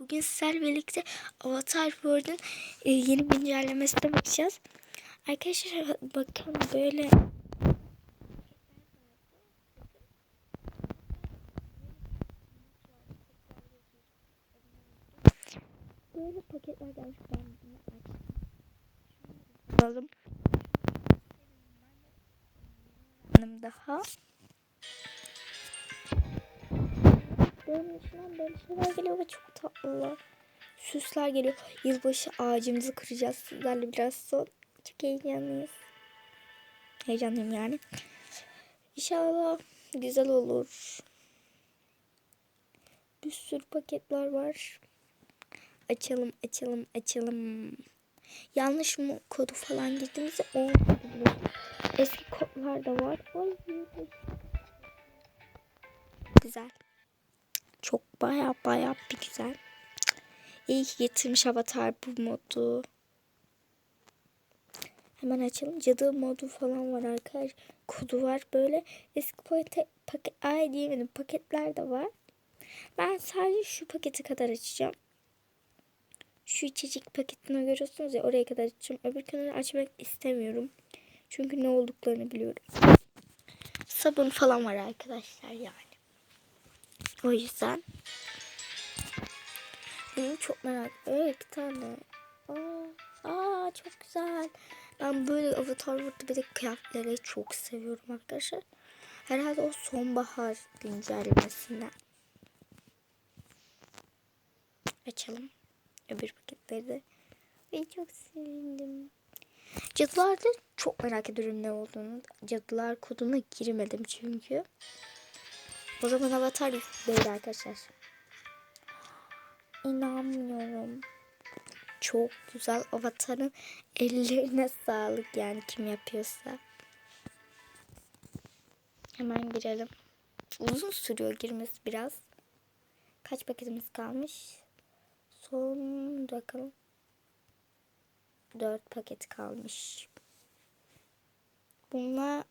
Bugün sizlerle birlikte Avatar World'ün e, yeni güncellemesine bakacağız. Arkadaşlar bakın böyle Böyle paketler gelmiş ben bunu açtım. Hanım daha. Böyle içinden böyle şeyler geliyor ve çok tatlılar. Süsler geliyor. Yılbaşı ağacımızı kıracağız sizlerle biraz sonra. Çok heyecanlıyız. Heyecanlıyım yani. İnşallah güzel olur. Bir sürü paketler var. Açalım, açalım, açalım. Yanlış mı kodu falan girdiğimizde o Eski kodlar da var. Ay, güzel. Çok baya baya bir güzel. İyi ki getirmiş Avatar bu modu. Hemen açalım. Cadı modu falan var arkadaşlar. Kodu var böyle. Eski paket, paket ay diyemedim. Paketler de var. Ben sadece şu paketi kadar açacağım. Şu içecek paketini görüyorsunuz ya oraya kadar açacağım. Öbür kenarı açmak istemiyorum. Çünkü ne olduklarını biliyorum. Sabun falan var arkadaşlar yani. O yüzden benim çok merak Evet iki tane. Aa, aa çok güzel. Ben böyle avatar burada bir de kıyafetleri çok seviyorum arkadaşlar. Herhalde o sonbahar güncellemesinden. Açalım. Öbür paketleri de. Ve çok sevindim. Cadılarda çok merak ediyorum ne olduğunu. Cadılar koduna girmedim çünkü. O zaman avatar değil arkadaşlar. İnanmıyorum. Çok güzel avatarın ellerine sağlık yani kim yapıyorsa. Hemen girelim. Uzun sürüyor girmesi biraz. Kaç paketimiz kalmış? Son bakalım. 4 paket kalmış. Bununla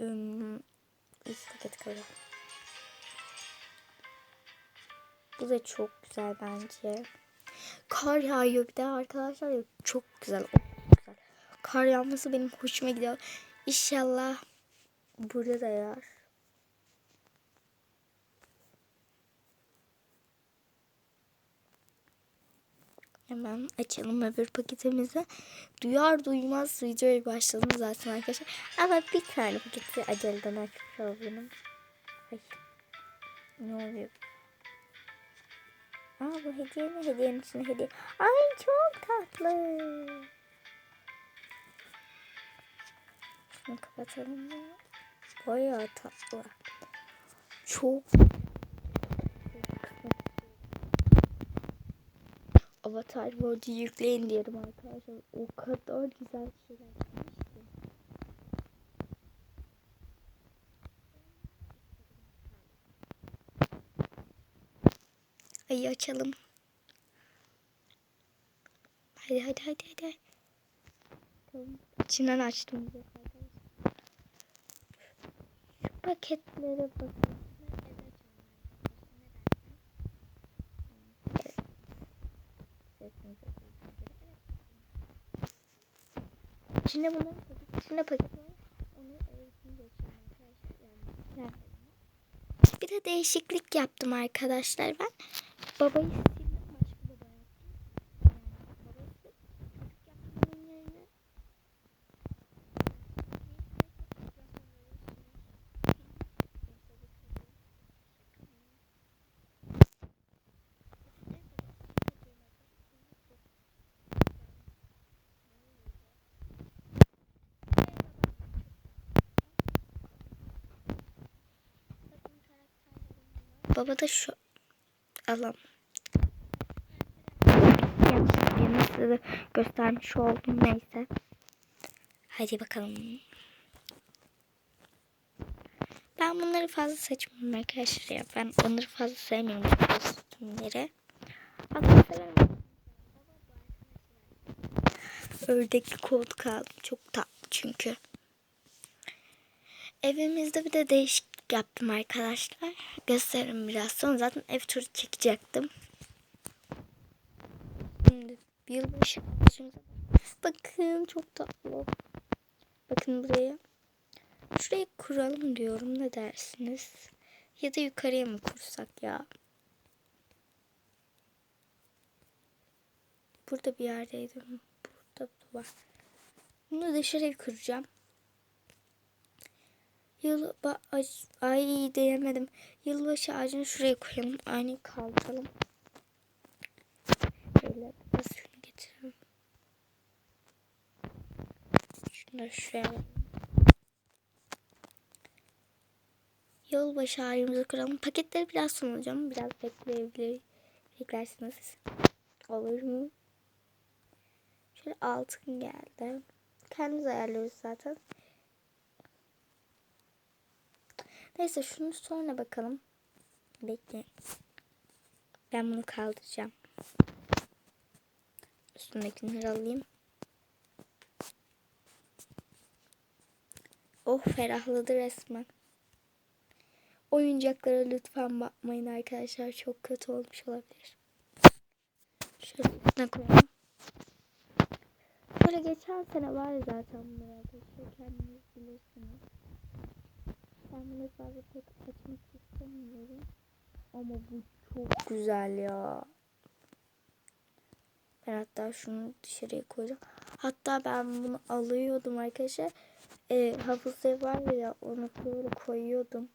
ım, 3 paket kalıyor. Bu da çok güzel bence. Kar yağıyor bir de arkadaşlar. Çok güzel. Kar yağması benim hoşuma gidiyor. İnşallah burada da yağar. Hemen açalım öbür paketimizi. Duyar duymaz videoya başladım zaten arkadaşlar. Ama bir tane paketi aceleden açmış oldum. Ay. Ne oluyor? Aa bu hediye mi? Hediyenin içine hediye. Ay çok tatlı. Şunu kapatalım mı? Bayağı tatlı. Çok Avatar World'u yükleyin diyelim arkadaşlar. O kadar güzel şeyler Ayı açalım. Hadi hadi hadi hadi. Tamam. İçinden açtım. Şu paketlere bakın. İçinde paket, içinde paket var. Bir de değişiklik yaptım arkadaşlar ben. Babayı sildim başka baba yaptım. Sildim. Çocuk yaptım yerine. Baba da şu alalım. Yanlış size göstermiş oldum neyse. Hadi bakalım. Ben bunları fazla seçmiyorum arkadaşlar ya. Ben onları fazla sevmiyorum kostümleri. Aslında severim. Ördekli koltuk aldım. Çok tatlı çünkü. Evimizde bir de değişiklik yaptım arkadaşlar. Gösteririm biraz sonra. Zaten ev turu çekecektim. Yılbaşı bakın çok tatlı. Bakın buraya. Şurayı kuralım diyorum ne dersiniz? Ya da yukarıya mı kursak ya? Burada bir yerdeydi. Burada da var. Bunu dışarıya kuracağım. Yıl ay diyemedim. Yılbaşı ağacını şuraya koyalım. Aynı kaldıralım. Şöyle biraz şunu getirelim. Şunu şuraya. Yılbaşı ağacımızı kuralım. Paketleri biraz sunacağım. Biraz bekleyebilir. Beklersiniz. Olur mu? Şöyle altın geldi. Kendimiz ayarlıyoruz zaten. Neyse şunu sonra bakalım. Bekleyin. Ben bunu kaldıracağım. Üstündekileri alayım. Oh ferahladı resmen. Oyuncaklara lütfen bakmayın arkadaşlar. Çok kötü olmuş olabilir. Üstüne koyalım. Böyle geçen sene var zaten bunlar arkadaşlar. Kendiniz bilirsiniz. Ben bunu fazla pek açmak istemiyorum. Ama bu çok güzel ya. Ben hatta şunu dışarıya koyacağım. Hatta ben bunu alıyordum arkadaşlar. E, hafızı var ya onu böyle koyuyordum.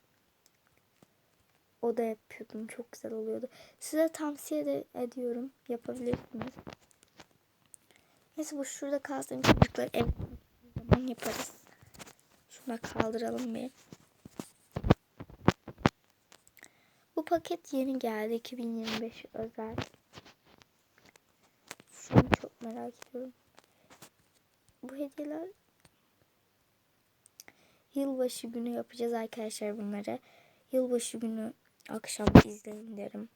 O da yapıyordum. Çok güzel oluyordu. Size tavsiye de ediyorum. Yapabilirsiniz. Neyse bu şurada kalsın çocuklar. Evet. Zaman yaparız. Şuna kaldıralım bir. Bu paket yeni geldi. 2025 özel. Şu an çok merak ediyorum. Bu hediyeler yılbaşı günü yapacağız arkadaşlar bunları. Yılbaşı günü akşam izleyin derim.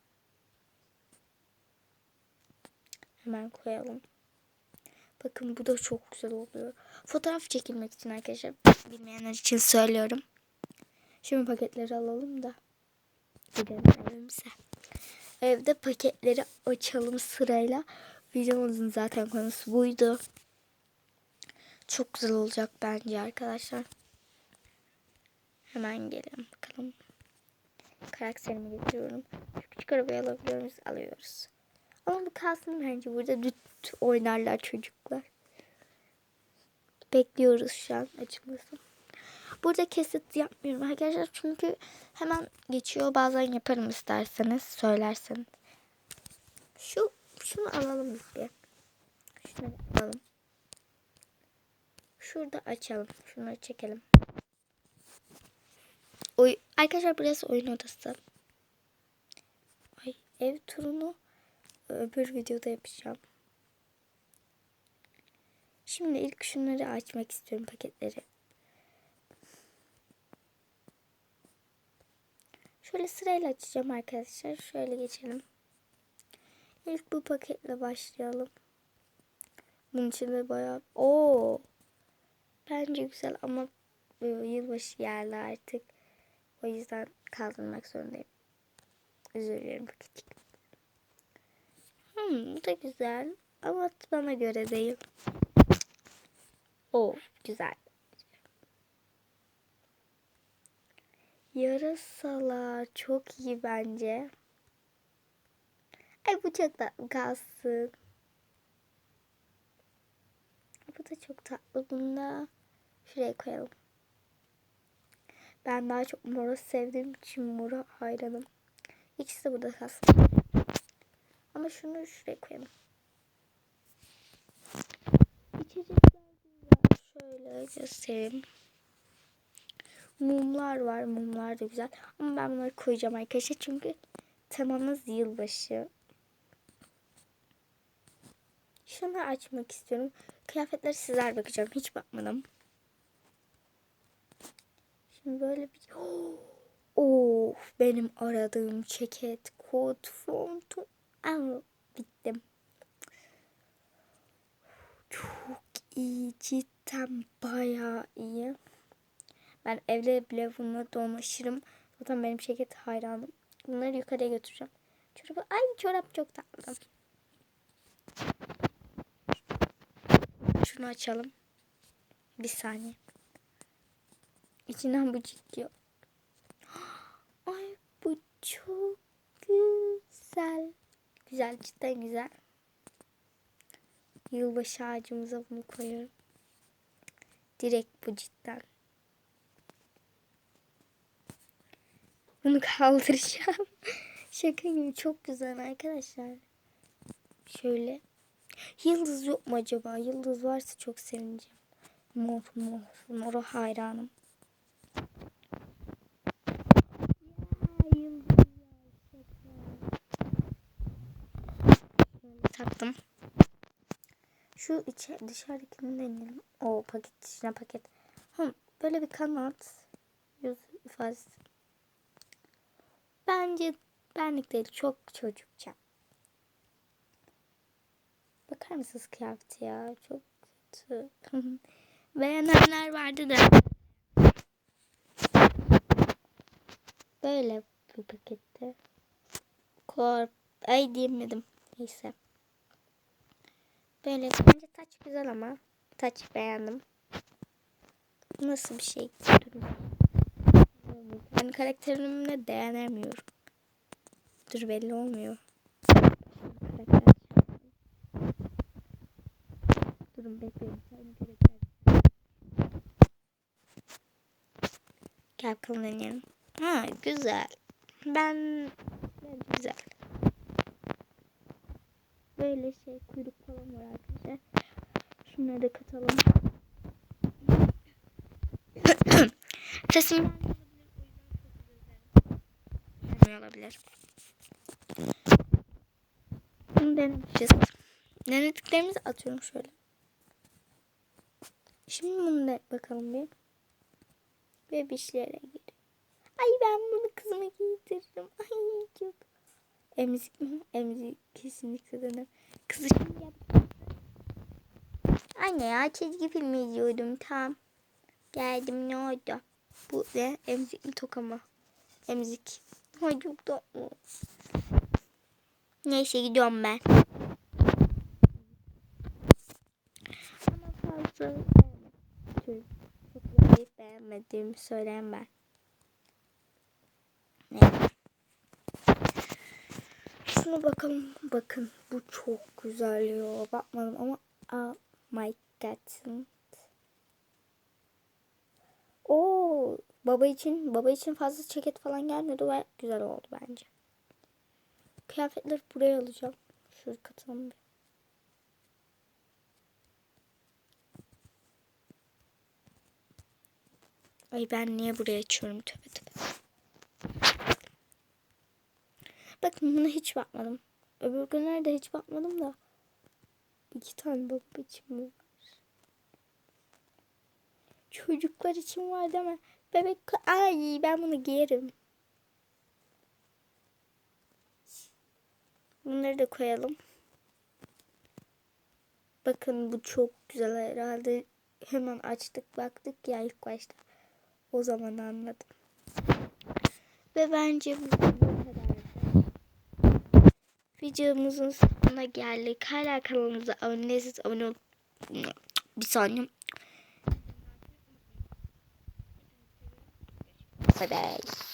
Hemen koyalım. Bakın bu da çok güzel oluyor. Fotoğraf çekilmek için arkadaşlar. Bilmeyenler için söylüyorum. Şimdi paketleri alalım da. Gidelim evimize. Evde paketleri açalım sırayla. Videomuzun zaten konusu buydu. Çok güzel olacak bence arkadaşlar. Hemen gelin bakalım. Karakterimi getiriyorum. Küçük arabayı alabiliyor muyuz? Alıyoruz. Ama bu kalsın bence. Burada düt oynarlar çocuklar. Bekliyoruz şu an açılmasın. Burada kesit yapmıyorum arkadaşlar. Çünkü hemen geçiyor. Bazen yaparım isterseniz. Söylerseniz. Şu şunu alalım biz bir. Şunu alalım. Şurada açalım. Şunu çekelim. Oy arkadaşlar burası oyun odası. Ay ev turunu öbür videoda yapacağım. Şimdi ilk şunları açmak istiyorum paketleri. Şöyle sırayla açacağım arkadaşlar. Şöyle geçelim. İlk bu paketle başlayalım. Bunun içinde bayağı... Oo. Bence güzel ama yılbaşı geldi artık. O yüzden kaldırmak zorundayım. Özür dilerim paketçik. Hmm, bu da güzel. Ama bana göre değil. O güzel. Yarasalar çok iyi bence. Ay bu çok tatlı kalsın. Bu da çok tatlı. Bunu da şuraya koyalım. Ben daha çok moru sevdiğim için mora hayranım. İkisi de burada kalsın. Ama şunu şuraya koyalım. İçecekler güzel. Şöyle göstereyim. Mumlar var. Mumlar da güzel. Ama ben bunları koyacağım arkadaşlar. Çünkü temamız yılbaşı. Şunu açmak istiyorum. Kıyafetleri sizler bakacağım. Hiç bakmadım. Böyle bir... Of benim aradığım ceket, kot, fontu. Ama bittim. Çok iyi. Cidden bayağı iyi. Ben evde bile bunu dolaşırım. Zaten benim ceket hayranım. Bunları yukarıya götüreceğim. Çorabı, ay çorap çok tatlı. şunu açalım. Bir saniye. İçinden bu çıkıyor. Ay bu çok güzel. Güzel cidden güzel. Yılbaşı ağacımıza bunu koyuyorum. Direkt bu cidden. Bunu kaldıracağım. Şaka gibi çok güzel arkadaşlar. Şöyle. Yıldız yok mu acaba? Yıldız varsa çok sevineceğim. Mor mor. Mora hayranım. Ya, yıldız var, şaka. Şöyle taktım. Şu içe dışarıdakini deneyelim. O paket içine paket. Hı, böyle bir kanat. Yüz ifadesi. Bence benlikleri çok çocukça. Bakar mısınız kıyafeti ya? Çok kötü. Beğenenler vardı da. Böyle bir pakette. Korp. Ay diyemedim. Neyse. Böyle bence taç güzel ama. Taç beğendim. Nasıl bir şey? Ben karakterimle beğenemiyorum. Dur belli olmuyor. Durun bekleyin. Gel bakalım deneyelim. Ha güzel. Ben bence güzel. Böyle şey kuyruk falan var arkadaşlar. Şunları da katalım. Sesim olabilir. Bunu denemişiz. Denediklerimizi atıyorum şöyle. Şimdi bunu da bakalım bir. Bebişlere gir. Ay ben bunu kızıma giydiririm. Ay çok. Emzik? Emzik kesinlikle denem. Kızı şimdi yap. Anne ya çizgi film izliyordum tam. Geldim ne oldu? Bu ne? Emzik mi toka mı? Emzik. Ay çok tatlı. Neyse gidiyorum ben. Ama fazla Çok beğenmediğimi söyleyen ben. Neyse. Şuna bakalım. Bakın bu çok güzel ya. Bakmadım ama oh my god. Oo, baba için baba için fazla ceket falan gelmedi ve güzel oldu bence. Kıyafetleri buraya alacağım. Şuraya katalım bir. Ay ben niye buraya açıyorum tövbe tövbe. Buna hiç bakmadım. Öbür günlerde hiç bakmadım da. İki tane baba için mi var? Çocuklar için var mi? Bebek ay ben bunu giyerim. Bunları da koyalım. Bakın bu çok güzel herhalde. Hemen açtık baktık ya ilk başta. O zaman anladım. Ve bence bu. Videomuzun sonuna geldik. Hala kanalımıza abone değilseniz abone ol. Bir saniye. Bye bye.